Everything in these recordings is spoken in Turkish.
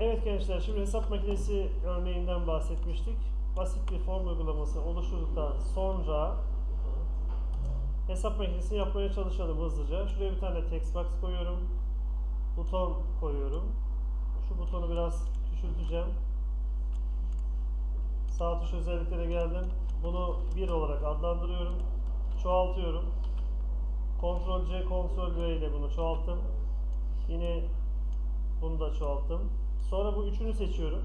Evet gençler şimdi hesap makinesi örneğinden bahsetmiştik. Basit bir form uygulaması oluşturduktan sonra hesap makinesini yapmaya çalışalım hızlıca. Şuraya bir tane text box koyuyorum. Buton koyuyorum. Şu butonu biraz küçülteceğim. Sağ tuş özelliklere geldim. Bunu 1 olarak adlandırıyorum. Çoğaltıyorum. Ctrl C, Ctrl V ile bunu çoğalttım. Yine bunu da çoğalttım. Sonra bu üçünü seçiyorum.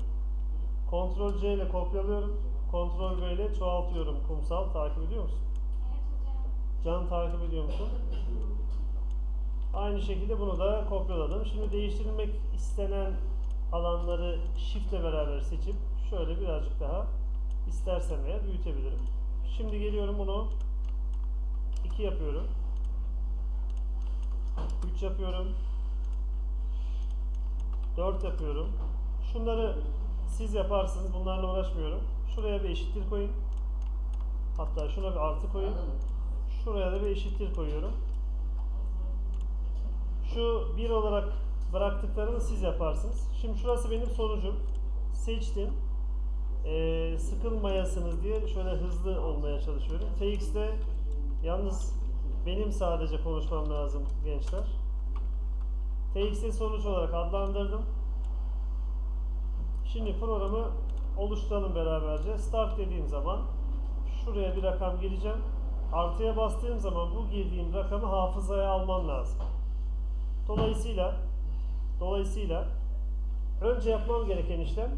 Ctrl C ile kopyalıyorum. Ctrl V ile çoğaltıyorum. Kumsal takip ediyor musun? Can takip ediyor musun? Aynı şekilde bunu da kopyaladım. Şimdi değiştirilmek istenen alanları Shift ile beraber seçip şöyle birazcık daha istersem eğer büyütebilirim. Şimdi geliyorum bunu 2 yapıyorum. 3 yapıyorum. 4 yapıyorum. Şunları siz yaparsınız. Bunlarla uğraşmıyorum. Şuraya bir eşittir koyun. Hatta şuna bir artı koyun. Şuraya da bir eşittir koyuyorum. Şu bir olarak bıraktıklarını siz yaparsınız. Şimdi şurası benim sonucum. Seçtim. Ee, sıkılmayasınız diye şöyle hızlı olmaya çalışıyorum. TX'de yalnız benim sadece konuşmam lazım gençler. TX'i sonuç olarak adlandırdım. Şimdi programı oluşturalım beraberce. Start dediğim zaman şuraya bir rakam gireceğim. Artıya bastığım zaman bu girdiğim rakamı hafızaya almam lazım. Dolayısıyla dolayısıyla önce yapmam gereken işlem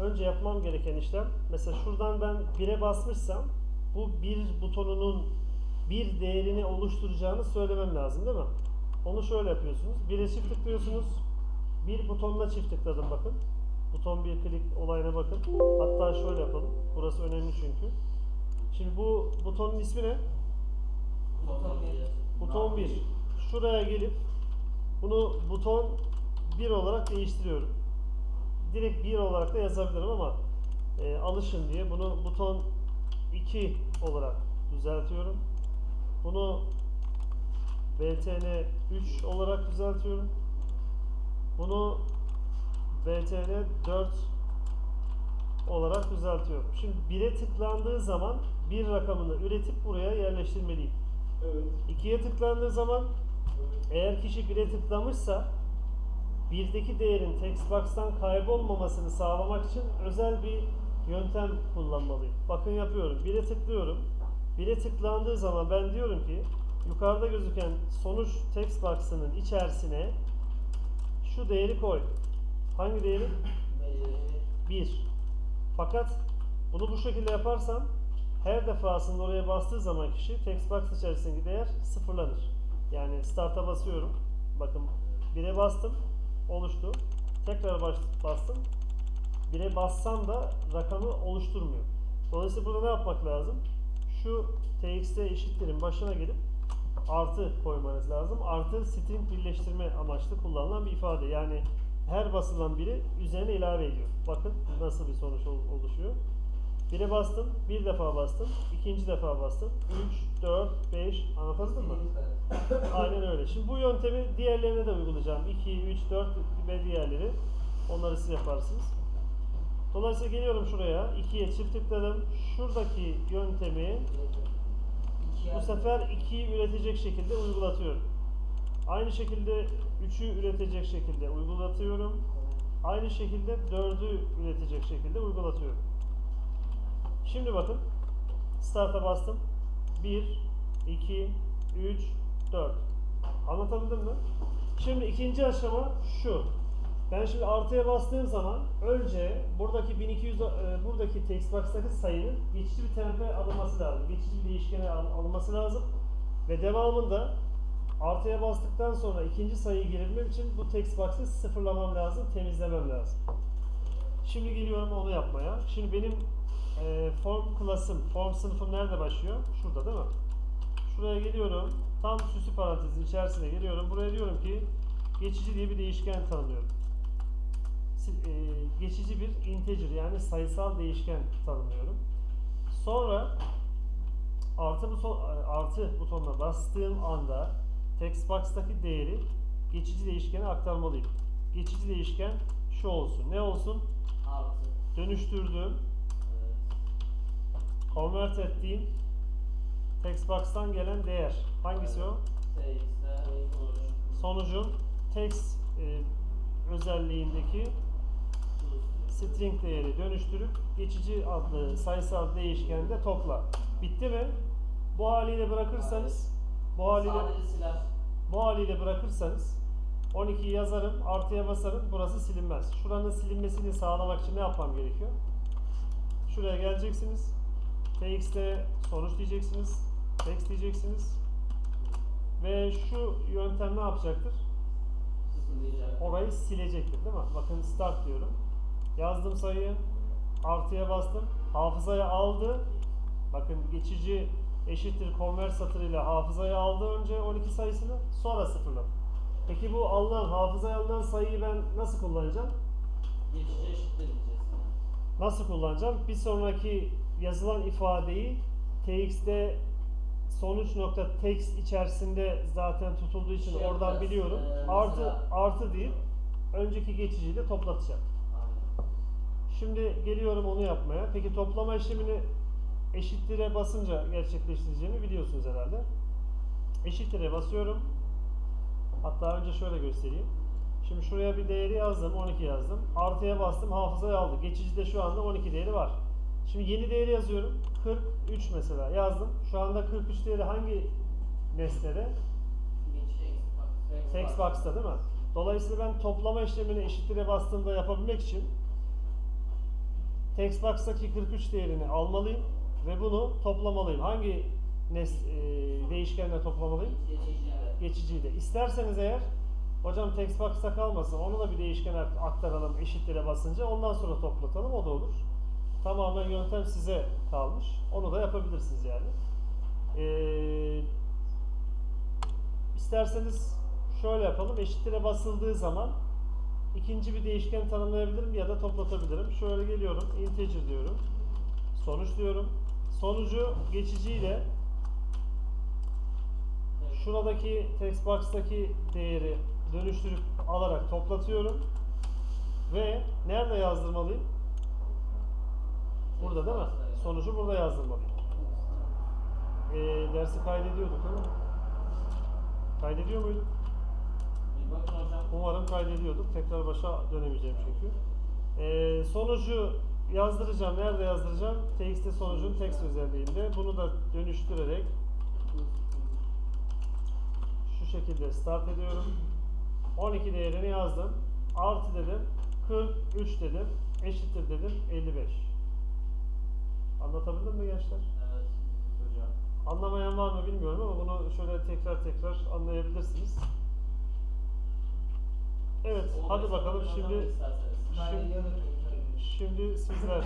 önce yapmam gereken işlem mesela şuradan ben 1'e basmışsam bu bir butonunun bir değerini oluşturacağını söylemem lazım değil mi? Onu şöyle yapıyorsunuz. 1'e çift tıklıyorsunuz. Bir butonuna çift tıkladım bakın. Buton bir klik olayına bakın. Hatta şöyle yapalım. Burası önemli çünkü. Şimdi bu butonun ismi ne? Buton 1. Şuraya gelip bunu buton 1 olarak değiştiriyorum. Direkt 1 olarak da yazabilirim ama e, alışın diye bunu buton 2 olarak düzeltiyorum. Bunu BTN 3 olarak düzeltiyorum. Bunu BTN 4 olarak düzeltiyorum. Şimdi 1'e tıklandığı zaman bir rakamını üretip buraya yerleştirmeliyim. Evet. 2'ye tıklandığı zaman eğer kişi 1'e tıklamışsa birdeki değerin text box'tan kaybolmamasını sağlamak için özel bir yöntem kullanmalıyım. Bakın yapıyorum. 1'e tıklıyorum. 1'e tıklandığı zaman ben diyorum ki yukarıda gözüken sonuç text box'ının içerisine şu değeri koy. Hangi değeri? 1. Fakat bunu bu şekilde yaparsam her defasında oraya bastığı zaman kişi text box içerisindeki değer sıfırlanır. Yani start'a basıyorum. Bakın 1'e bastım. Oluştu. Tekrar bastım. 1'e bassam da rakamı oluşturmuyor. Dolayısıyla burada ne yapmak lazım? Şu txt eşitlerin başına gelip artı koymanız lazım. Artı string birleştirme amaçlı kullanılan bir ifade. Yani her basılan biri üzerine ilave ediyor. Bakın nasıl bir sonuç ol- oluşuyor. Bire bastım, bir defa bastım, ikinci defa bastım. 3, 4, 5, anlatabildim mi? Aynen öyle. Şimdi bu yöntemi diğerlerine de uygulayacağım. 2, 3, 4 ve diğerleri. Onları siz yaparsınız. Dolayısıyla geliyorum şuraya. 2'ye çift tıkladım. Şuradaki yöntemi bu sefer 2'yi üretecek şekilde uygulatıyorum. Aynı şekilde 3'ü üretecek şekilde uygulatıyorum. Aynı şekilde 4'ü üretecek şekilde uygulatıyorum. Şimdi bakın. Start'a bastım. 1, 2, 3, 4. Anlatabildim mi? Şimdi ikinci aşama şu. Ben şimdi artıya bastığım zaman önce buradaki 1200 e, buradaki text box'taki sayının geçici bir tempe alınması lazım. Geçici bir değişkene al- alınması lazım. Ve devamında artıya bastıktan sonra ikinci sayıyı girebilmem için bu text box'ı sıfırlamam lazım, temizlemem lazım. Şimdi geliyorum onu yapmaya. Şimdi benim e, form class'ım, form sınıfım nerede başlıyor? Şurada değil mi? Şuraya geliyorum. Tam süslü parantezin içerisine geliyorum. Buraya diyorum ki geçici diye bir değişken tanımlıyorum. E, geçici bir integer yani sayısal değişken tanımlıyorum. Sonra artı buton artı butonuna bastığım anda text box'taki değeri geçici değişkene aktarmalıyım. Geçici değişken şu olsun. Ne olsun? Artı. Dönüştürdüğüm, Evet. convert ettiğim textbox'tan gelen değer. Hangisi o? Sonucun text e, özelliğindeki string değeri dönüştürüp geçici adlı sayısal değişkende topla. Bitti mi? Bu haliyle bırakırsanız bu haliyle bu haliyle bırakırsanız 12'yi yazarım, artıya basarım, burası silinmez. Şuranın silinmesini sağlamak için ne yapmam gerekiyor? Şuraya geleceksiniz. TX'te sonuç diyeceksiniz. Text diyeceksiniz. Ve şu yöntem ne yapacaktır? Orayı silecektir değil mi? Bakın start diyorum. Yazdım sayıyı. Artıya bastım. Hafızaya aldı. Bakın geçici eşittir convert satırıyla hafızaya aldı önce 12 sayısını sonra sıfırladı. Peki bu alınan hafızaya alınan sayıyı ben nasıl kullanacağım? Geçici eşittir diyeceğiz. Nasıl kullanacağım? Bir sonraki yazılan ifadeyi tx'te sonuç nokta text içerisinde zaten tutulduğu için Şey oradan yapacağız, biliyorum. ee, artı artı deyip önceki geçiciyle toplatacağım. Şimdi geliyorum onu yapmaya. Peki toplama işlemini eşittire basınca gerçekleştireceğimi biliyorsunuz herhalde. Eşittire basıyorum. Hatta önce şöyle göstereyim. Şimdi şuraya bir değeri yazdım, 12 yazdım. Artıya bastım, hafızaya aldı. Geçicide şu anda 12 değeri var. Şimdi yeni değeri yazıyorum. 43 mesela yazdım. Şu anda 43 değeri hangi nesnede? Textbox'ta değil mi? Dolayısıyla ben toplama işlemini eşittire bastığımda yapabilmek için Textbox'taki 43 değerini almalıyım ve bunu toplamalıyım. Hangi nes e, değişkenle toplamalıyım? Geçiciyle. İsterseniz eğer hocam Textbox'ta kalmasın onu da bir değişkene aktaralım eşittire basınca ondan sonra toplatalım o da olur. Tamamen yöntem size kalmış. Onu da yapabilirsiniz yani. Ee, isterseniz şöyle yapalım. Eşittire basıldığı zaman ikinci bir değişken tanımlayabilirim ya da toplatabilirim. Şöyle geliyorum. Integer diyorum. Sonuç diyorum. Sonucu geçiciyle şuradaki text box'taki değeri dönüştürüp alarak toplatıyorum. Ve nerede yazdırmalıyım? Burada değil mi? Sonucu burada yazdırmalıyım. Ee, dersi kaydediyorduk değil mi? Kaydediyor muyduk? Umarım kaydediyorduk. Tekrar başa dönemeyeceğim çünkü. Ee, sonucu yazdıracağım. Nerede yazdıracağım? TXT sonucun text özelliğinde. Bunu da dönüştürerek şu şekilde start ediyorum. 12 değerini yazdım. Artı dedim. 43 dedim. Eşittir dedim. 55. Anlatabildim mi gençler? Evet. Hocam. Anlamayan var mı bilmiyorum ama bunu şöyle tekrar tekrar anlayabilirsiniz. Evet, hadi bakalım şimdi şimdi, şimdi sizler.